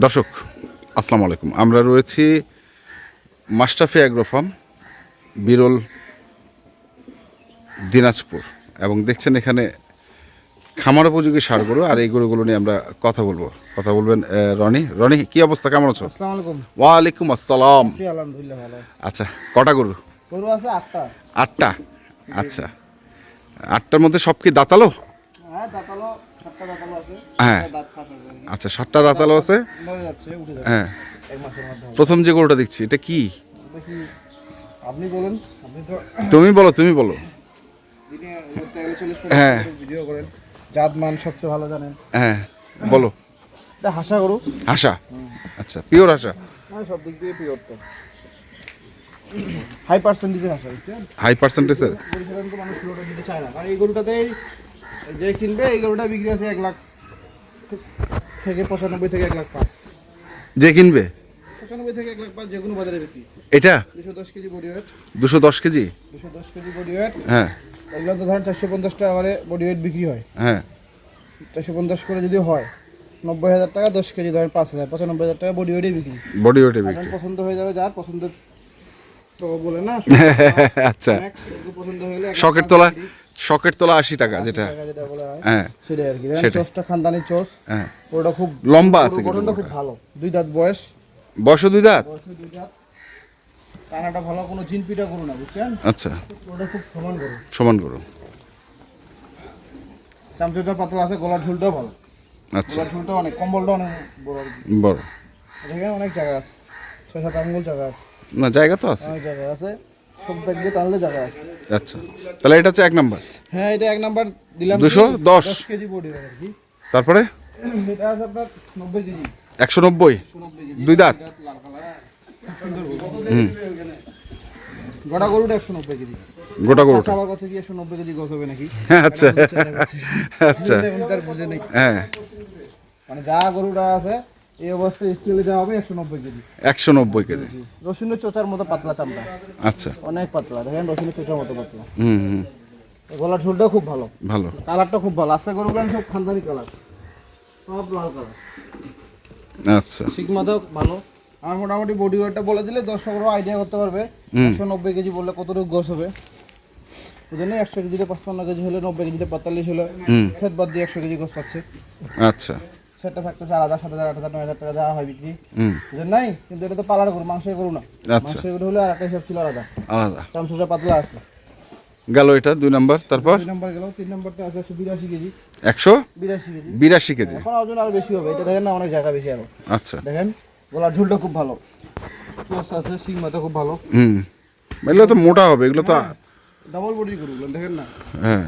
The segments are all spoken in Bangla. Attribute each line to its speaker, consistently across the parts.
Speaker 1: দর্শক আসসালামু আলাইকুম। আমরা রয়েছি মাস্টাফি অ্যাগ্রো ফার্ম বিরল দিনাজপুর। এবং দেখছেন এখানে খামার উপযোগী সার গরু আর এই গরুগুলো নিয়ে আমরা কথা বলব। কথা বলবেন রনি। রনি কি অবস্থা? কেমন আছো? ওয়ালাইকুম আসসালাম। আচ্ছা কটা গরু?
Speaker 2: গরু আছে আটটা।
Speaker 1: আটটা? আচ্ছা। আটটার মধ্যে সব কি দাঁতালো?
Speaker 2: হ্যাঁ দাঁতালো।
Speaker 1: হ্যাঁ। আচ্ছা সাতটা দাঁতালো আছে? হ্যাঁ। প্রথম যে গরুটা দেখছি এটা কি?
Speaker 2: আপনি বলেন
Speaker 1: তুমি বলো তুমি বলো। হ্যাঁ।
Speaker 2: ভিডিও করেন জাত মান সবচেয়ে ভালো জানেন
Speaker 1: হ্যাঁ বলো।
Speaker 2: এটা হাসা গরু।
Speaker 1: আশা আচ্ছা পিওর আশা
Speaker 2: হ্যাঁ সব দিক দিয়ে প্রিয় তো। হাই পার্সেন্টেজের হাসা
Speaker 1: হাই পার্সেন্টেজের
Speaker 2: মানুষ দিতে চায় না। কারণ এই গরুটাতে যে কিনবে এই গরুটা বিক্রি আছে এক লাখ থেকে পঁচানব্বই থেকে এক লাখ পাঁচ।
Speaker 1: যে কিনবে?
Speaker 2: পঁচানব্বই থেকে এক লাখ পাঁচ যে কোনো বাজারে বিক্রি।
Speaker 1: এটা?
Speaker 2: দুশো দশ কেজি বডি ওয়েট
Speaker 1: দুশো দশ কেজি?
Speaker 2: দুশো দশ কেজি বডি ওয়েট
Speaker 1: হ্যাঁ।
Speaker 2: এগুলো তো ধরেন চারশো পঞ্চাশ টাকা করে বডি ওয়েট বিক্রি হয়।
Speaker 1: হ্যাঁ।
Speaker 2: চারশো পঞ্চাশ করে যদি হয় নব্বই হাজার টাকা দশ কেজি ধরেন পাঁচ হাজার পঁচানব্বই হাজার টাকা বডি ওয়েটে বিক্রি।
Speaker 1: বডি ওয়েটে বিক্রি।
Speaker 2: পছন্দ হয়ে যাবে যার পছন্দের তো বলে না
Speaker 1: আচ্ছা।
Speaker 2: পছন্দ হলে লাখ
Speaker 1: তোলা শকের তোলা আশি টাকা যেটা।
Speaker 2: হ্যাঁ। সেটাই আর কি। দেখেন খানদানি চোষ
Speaker 1: হ্যাঁ।
Speaker 2: ওটা খুব
Speaker 1: লম্বা আছে
Speaker 2: গঠনটা খুব ভালো। দুই দাঁত বয়স।
Speaker 1: বয়স দুই দাঁত?
Speaker 2: বয়সে দুই দাঁত। টানাটা ভালো কোনো জিনপিটা করু না বুঝছেন?
Speaker 1: আচ্ছা।
Speaker 2: ওটা খুব সমান গরু
Speaker 1: সমান করো।
Speaker 2: চামচটা পাতলা আছে গলার ঝুলটাও ভালো।
Speaker 1: আচ্ছা।
Speaker 2: গলার ঝুলটা অনেক কম্বলটা অনেক বড়।
Speaker 1: বড়।
Speaker 2: এখানে অনেক জায়গা আছে। ছয় সাত আঙ্গুল জায়গা আছে।
Speaker 1: না জায়গা তো আছে।
Speaker 2: অনেক জায়গা আছে। সব দিয়ে টানলে জায়গা আছে।
Speaker 1: আচ্ছা তাহলে এটা হচ্ছে এক নাম্বার।
Speaker 2: হ্যাঁ এটা এক নাম্বার দিলাম।
Speaker 1: দুশো দশ।
Speaker 2: কেজি বডি আর কি।
Speaker 1: তারপরে?
Speaker 2: এটা আছে আপনার নব্বই কেজি।
Speaker 1: একশো নব্বই। দুই দাঁত।
Speaker 2: গরু গোটা গরুটা একশো নব্বই কেজি।
Speaker 1: গোটা গরুটা।
Speaker 2: আমার কাছে কি একশো নব্বই কেজি গোছ হবে নাকি?
Speaker 1: হ্যাঁ আচ্ছা। আচ্ছা। হ্যাঁ।
Speaker 2: মানে যা গরুটা আছে এই অবস্থায় স্কেলে যা হবে একশো নব্বই কেজি।
Speaker 1: একশো নব্বই কেজি।
Speaker 2: রসুনের চোচার মতো পাতলা চামড়া।
Speaker 1: আচ্ছা।
Speaker 2: অনেক পাতলা দেখেন রসুনের চোচার মতো পাতলা।
Speaker 1: হুম হুম।
Speaker 2: এই গলার ঝোলটাও খুব ভালো।
Speaker 1: ভালো।
Speaker 2: কালারটা খুব ভালো। আশা সব খানদানি কালার। সব লাল কালার।
Speaker 1: আচ্ছা।
Speaker 2: সিগমাটাও ভালো। আমার মোটামুটি বডি ওয়েটটা বলে দিলে দর্শকরাও আইডিয়া করতে পারবে। একশো নব্বই কেজি বললে কতটুকু গোছ হবে? ওই জন্য একশো কেজিতে পঁচপান্ন কেজি হলে নব্বই কেজিতে পঁয়তাল্লিশ হলে সেট বাদ দিয়ে একশো কেজি গোছ পাচ্ছে।
Speaker 1: আচ্ছা।
Speaker 2: সেটটা থাকতে চার হাজার সাত হাজার আট হাজার নয় হাজার টাকা দেওয়া হয় বিক্রি।
Speaker 1: হুম।
Speaker 2: যে নাই কিন্তু এটা তো পালার গরু মাংসের গরু না।
Speaker 1: আচ্ছা।
Speaker 2: মাংসের গরু হলে আর একটা হিসাব ছিল আলাদা।
Speaker 1: আলাদা।
Speaker 2: চামচুটা পাতলা আছে।
Speaker 1: গেল এটা দুই নাম্বার তারপর?
Speaker 2: দুই নম্বর গেল তিন নম্বরটা আছে একশো বিরাশি কেজি।
Speaker 1: একশো
Speaker 2: বিরাশি কেজি।
Speaker 1: বিরাশি কেজি।
Speaker 2: এখন ওজন আরও বেশি হবে এটা দেখেন না অনেক জায়গা বেশি আরও।
Speaker 1: আচ্ছা।
Speaker 2: দেখেন গলার ঝুলটা খুব ভালো। চোষ আছে শিং মাথা খুব ভালো।
Speaker 1: হুম। এগুলো তো মোটা হবে এগুলো তো
Speaker 2: ডাবল বডির গরুগুলো দেখেন না।
Speaker 1: হ্যাঁ।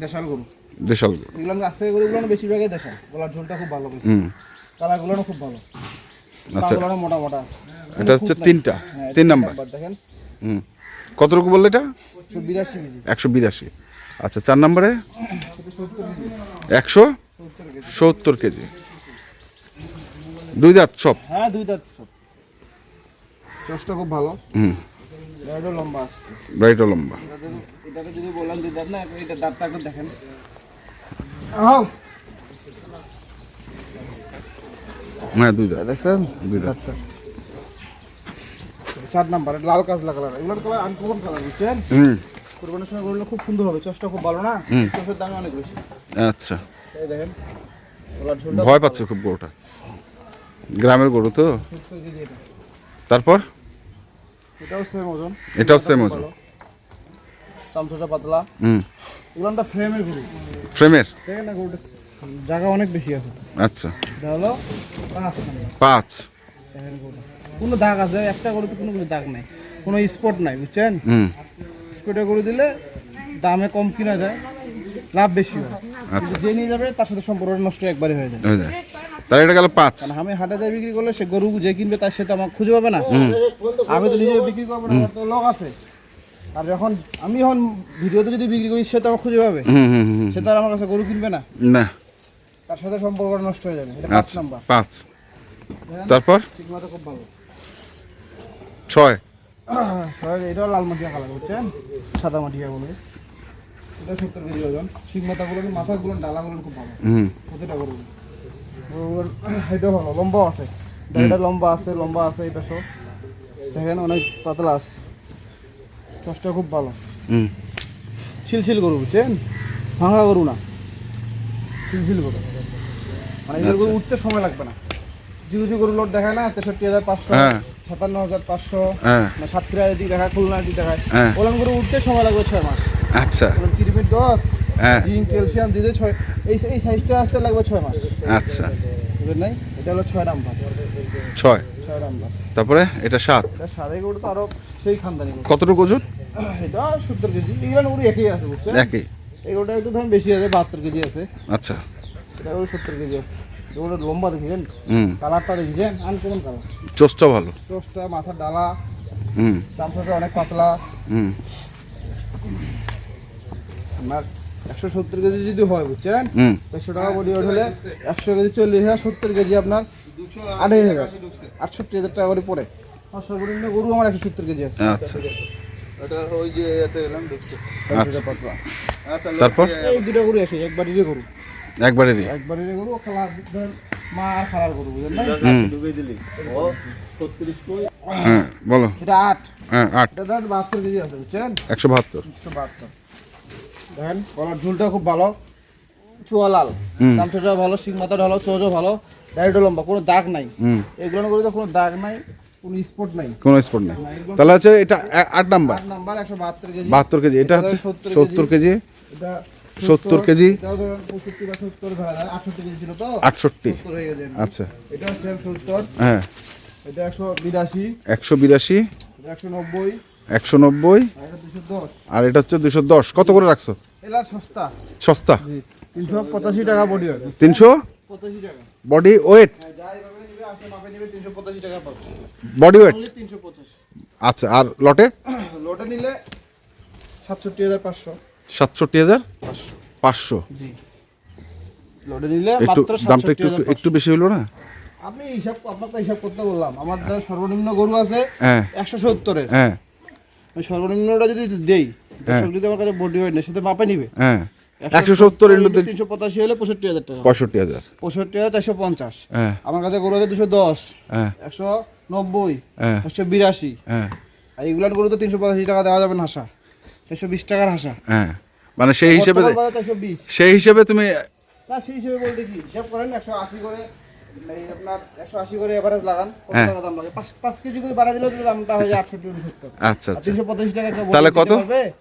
Speaker 2: দেশাল গরু।
Speaker 1: দেশাল।
Speaker 2: এগুলো আছে গরুগুলো বেশিরভাগই দেশাল। গলার ঝোলটা খুব ভালো
Speaker 1: হুম।
Speaker 2: কালারগুলো খুব ভালো।
Speaker 1: আচ্ছা।
Speaker 2: মোটা মোটা আছে।
Speaker 1: এটা হচ্ছে তিনটা।
Speaker 2: হ্যাঁ,
Speaker 1: তিন নাম্বার।
Speaker 2: দেখেন।
Speaker 1: হুম। কতটুকু বলল এটা?
Speaker 2: একশো বিরাশি
Speaker 1: আচ্ছা চার নম্বরে? একশো সত্তর কেজি। দুই দাঁত সব?
Speaker 2: হ্যাঁ দুই দাঁত সব। চোষটা খুব ভালো।
Speaker 1: হুম।
Speaker 2: গাড়িটা লম্বা আসছে
Speaker 1: লম্বা।
Speaker 2: যদি বললাম দুই দাঁত না এটা দাঁতটা দেখেন।
Speaker 1: হ্যাঁ দুই দাঁত
Speaker 2: দেখছেন?
Speaker 1: দুই দাঁত
Speaker 2: চার নাম্বার লাল কাজলা কালার। এগুলোর কালার আনকমন কালার বুঝছেন?
Speaker 1: হুম।
Speaker 2: কোরবানির সময় করলে খুব সুন্দর হবে চোষটা খুব ভালো না? চোষের দাম অনেক বেশি।
Speaker 1: আচ্ছা।
Speaker 2: এই দেখেন
Speaker 1: ভয় পাচ্ছে খুব গরুটা গ্রামের গরু তো?
Speaker 2: কেজি
Speaker 1: তারপর?
Speaker 2: এটাও সেম ওজন।
Speaker 1: এটাও সেম ওজন।
Speaker 2: চামচটা পাতলা।
Speaker 1: হুম।
Speaker 2: এগুলো ফ্রেমের গরু।
Speaker 1: ফ্রেমের?
Speaker 2: জায়গা অনেক বেশি আছে।
Speaker 1: আচ্ছা।
Speaker 2: হলো পাঁচ
Speaker 1: পাঁচ।
Speaker 2: কোনো দাগ আছে? একটা গরুতে কোনো দাগ নাই। কোনো স্পট নাই বুঝছেন? স্পটে গরু দিলে দামে কম কিনা যায় লাভ বেশি হয়।
Speaker 1: আচ্ছা।
Speaker 2: যে নিয়ে যাবে তার সাথে সম্পর্ক নষ্ট একবারে হয়ে যায়।
Speaker 1: তাহলে এটা গেল পাঁচ।
Speaker 2: আমি হাটে যায় বিক্রি করলে সে গরু যে কিনবে তার সে তো আমাকে খুঁজে পাবে না। আমি তো নিজে বিক্রি করব না লোক আছে। আর যখন আমি যখন ভিডিওতে যদি বিক্রি করি সে তো আমার খুঁজে পাবে। সে তো আর আমার কাছে গরু কিনবে না।
Speaker 1: না।
Speaker 2: তার সাথে সম্পর্ক নষ্ট হয়ে যাবে। এটা পাঁচ
Speaker 1: আচ্ছা
Speaker 2: নাম্বার।
Speaker 1: পাঁচ। তারপর?
Speaker 2: ঠিকমতো খুব ভালো।
Speaker 1: ছয়।
Speaker 2: সবাই এটাও লাল মাটিয়া কালার বুঝছেন? সাদা মাটিয়া বলে এটা সত্তর কেজি ওজন। শিং মাথাগুলো মাথাগুলো ডালাগুলো খুব ভালো। প্রতিটা গরু গরুর এটা ভালো। লম্বা আছে। এটা লম্বা আছে লম্বা আছে এটা সব। দেখেন অনেক পাতলা আছে। চাষটা খুব ভালো।
Speaker 1: হুম।
Speaker 2: ছিলছিল গরু বুঝছেন? ভাঙা গরু না। ছিলছিল গরু। মানে এগুলো গরু উঠতে সময় লাগবে না। কিছু গরু লোড দেখায় না তেষট্টি হাজার পাঁচশো
Speaker 1: হ্যাঁ।
Speaker 2: সাতান্ন হাজার পাঁচশো
Speaker 1: হ্যাঁ।
Speaker 2: সাতক্ষীরা দিক দেখায় খুলনা দিক দেখায়।
Speaker 1: হ্যাঁ।
Speaker 2: ওলাম গরু উঠতে সময় লাগবে ছয় মাস।
Speaker 1: আচ্ছা।
Speaker 2: কিরমিট দশ? জিঙ্ক ক্যালসিয়াম দিতে ছয় এই এই সাইজটা আসতে লাগবে ছয় মাস।
Speaker 1: আচ্ছা।
Speaker 2: বুঝলেন নাই? এটা হলো ছয় নাম্বার।
Speaker 1: ছয়। তারপরে এটা সাত
Speaker 2: এটা সাড়ে গরু তো আরও সেই খানদানি
Speaker 1: কতটুকু ওজন?
Speaker 2: এটা সত্তর কেজি। এগুলো একই আছে বুঝছেন?
Speaker 1: একই।
Speaker 2: একটু ধরেন বেশি আছে বাহাত্তর কেজি আছে।
Speaker 1: আচ্ছা।
Speaker 2: এটা সত্তর কেজি আছে। গরুটা লম্বা দেখেছেন
Speaker 1: হুম।
Speaker 2: কালারটা দেখেছেন আনকমন কালার।
Speaker 1: চোষটা ভালো।
Speaker 2: চোষটা মাথার ডালা
Speaker 1: হুম।
Speaker 2: চামচাটা অনেক পাতলা।
Speaker 1: হুম।
Speaker 2: একশো সত্তর কেজি যদি হয় বুঝছেন? চারশো টাকা বডি ওয়েট হলে একশো কেজি চল্লিশ হাজার সত্তর কেজি আপনার আড়াই হাজার আটষট্টি হাজার টাকা করে পড়ে। আমার সর্বনিম্ন গরু আমার একশো সত্তর কেজি আছে।
Speaker 1: আচ্ছা।
Speaker 3: এটা ওই যে এতে এলাম দেখতে।
Speaker 2: চারশোটা পাতলা
Speaker 3: আচ্ছা
Speaker 1: তারপর?
Speaker 2: এই দুটো গরু একবারেরই গরু।
Speaker 1: একবারেরই?
Speaker 2: একবারেরই গরু খেলা ধরেন মা আর খালার গরু বুঝলেন না?
Speaker 1: হুম।
Speaker 3: ঢুকে দিলি। ও
Speaker 1: হ্যাঁ বলো।
Speaker 2: এটা আট।
Speaker 1: হ্যাঁ আট।
Speaker 2: এটা ধরেন বাহাত্তর কেজি আছে বুঝছেন?
Speaker 1: একশো বাহাত্তর।
Speaker 2: একশো বাহাত্তর। দেখেন গলার ঝুলটা খুব ভালো। চুয়া লাল। দামটা ভালো শিং মাথাটা ভালো চোজও ভালো ডাইরেক্টও লম্বা কোনো দাগ নাই। এগুলো করে তো কোনো দাগ নাই কোনো স্পট নাই।
Speaker 1: কোনো স্পট নেই। তাহলে হচ্ছে এটা আট নাম্বার।
Speaker 2: আট নাম্বার একশো বাহাত্তর কেজি।
Speaker 1: বাহাত্তর কেজি। এটা হচ্ছে
Speaker 2: সত্তর
Speaker 1: কেজি।
Speaker 2: এটা
Speaker 1: সত্তর কেজি।
Speaker 2: আটষট্টি
Speaker 1: আচ্ছা। হ্যাঁ।
Speaker 2: এটা একশো বিরাশি।
Speaker 1: একশো
Speaker 2: নব্বই।
Speaker 1: একশো নব্বই।
Speaker 2: আর এটা
Speaker 1: হচ্ছে দুশো দশ। কত করে রাখছো?
Speaker 2: সস্তা।
Speaker 1: সস্তা
Speaker 2: জি তিনশো? পঁচাশি টাকা। বডি হয়
Speaker 1: তিনশো
Speaker 2: পঁচাশি টাকা
Speaker 1: বডি ওয়েট
Speaker 2: হ্যাঁ
Speaker 1: বডি ওয়েট আচ্ছা আর লটে
Speaker 2: লোটে নিলে সাতষট্টি হাজার পাঁচশো।
Speaker 1: সাতষট্টি হাজার?
Speaker 2: পাঁচশো। লোটে নিলে
Speaker 1: একটু দামটা একটু একটু বেশি হলো না?
Speaker 2: আপনি হিসাব আপনাকে হিসাব করতে বললাম। আমার দ্বারা সর্বনিম্ন গরু আছে
Speaker 1: হ্যাঁ।
Speaker 2: একশো সত্তরের।
Speaker 1: হ্যাঁ।
Speaker 2: সর্বনিম্নটা যদি দেই দর্শক যদি আমার কাছে বডি ওয়েট নেই সেটা মাপে নিবে।
Speaker 1: হ্যাঁ। একশো সত্তর ইন্টু
Speaker 2: তিনশো পঁচাশি হলে পঁয়ষট্টি হাজার টাকা।
Speaker 1: পঁয়ষট্টি হাজার।
Speaker 2: পঁয়ষট্টি হাজার চারশো পঞ্চাশ।
Speaker 1: হ্যাঁ।
Speaker 2: আমার কাছে গরু আছে দুশো দশ
Speaker 1: হ্যাঁ।
Speaker 2: একশো নব্বই
Speaker 1: হ্যাঁ।
Speaker 2: একশো বিরাশি। আর এগুলার গরু তো তিনশো পঁচাশি টাকা দেওয়া যাবে না হাসা। একশো বিশ টাকার হাসা।
Speaker 1: হ্যাঁ। মানে সেই হিসেবে সেই হিসেবে তুমি
Speaker 2: না সেই হিসেবে বলতে কি হিসাব করেন একশো আশি করে আপনার একশো আশি করে এভারেজ লাগান কত। দাম লাগে? পাঁচ পাঁচ কেজি করে বাড়া দিলেও তো দামটা যায়
Speaker 1: আচ্ছা আচ্ছা।
Speaker 2: তিনশো পঁচাশি টাকা কেউ
Speaker 1: তাহলে কত?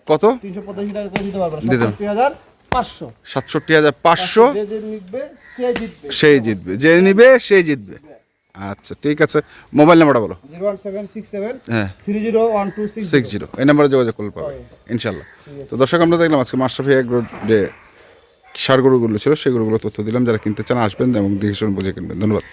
Speaker 1: কত?
Speaker 2: তিনশো পঁচাশি টাকা দিতে পারবে পাঁচশো।
Speaker 1: সাতষট্টি হাজার পাঁচশো। সেই জিতবে। যে নিবে সেই জিতবে। আচ্ছা ঠিক আছে। মোবাইল নাম্বারটা বলো। হ্যাঁ। Six zero. এই নাম্বারে যোগাযোগ করলে পাবে। ইনশাল্লাহ। তো দর্শক আমরা দেখলাম আজকে মাস্টারফি এগ্রো যে সার গরুগুলো ছিল সেই গরুগুলো তথ্য দিলাম। যারা কিনতে চান আসবেন এবং দেখে শুনে বুঝে কিনবেন। ধন্যবাদ।